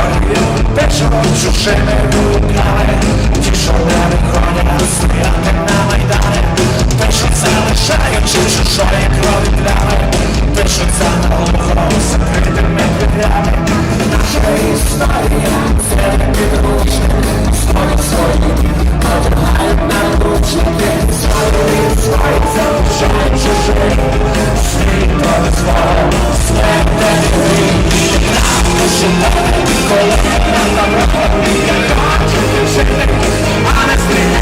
історію печиво чужими руками Ті, що не виходять стояти на майдані Пишуть залишаючи чужої крові плями Пишуть за наглухо закритими дверями Наша історія це не підручник Свої свої одягають наручники Свої свої залишають чужих Світ до свого свята Honestly.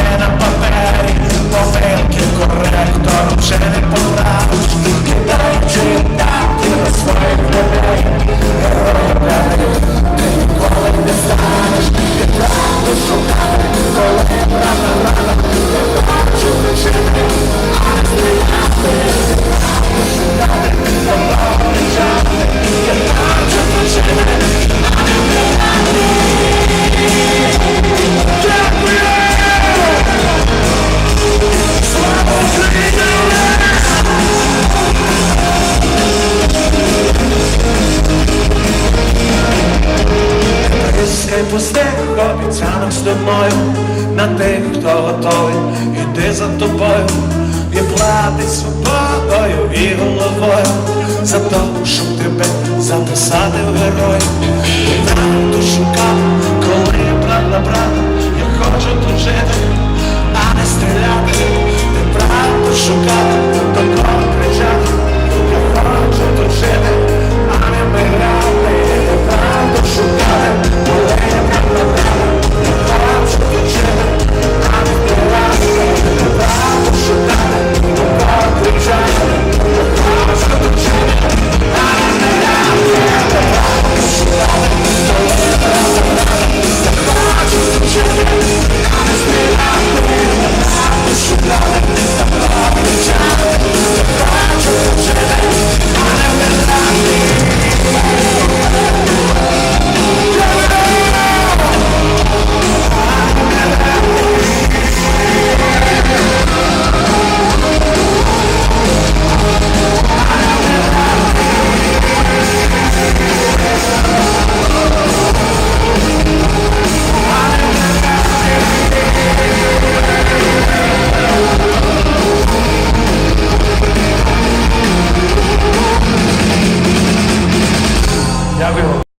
cadena paperi, papel que corretto non se ne può dare, che dai Писки пустих обіцянок з тобою На тих, хто готовий, іти за тобою І платить свободою і головою За то, щоб тебе записати в герой. І душу шукав, коли на брата Я хочу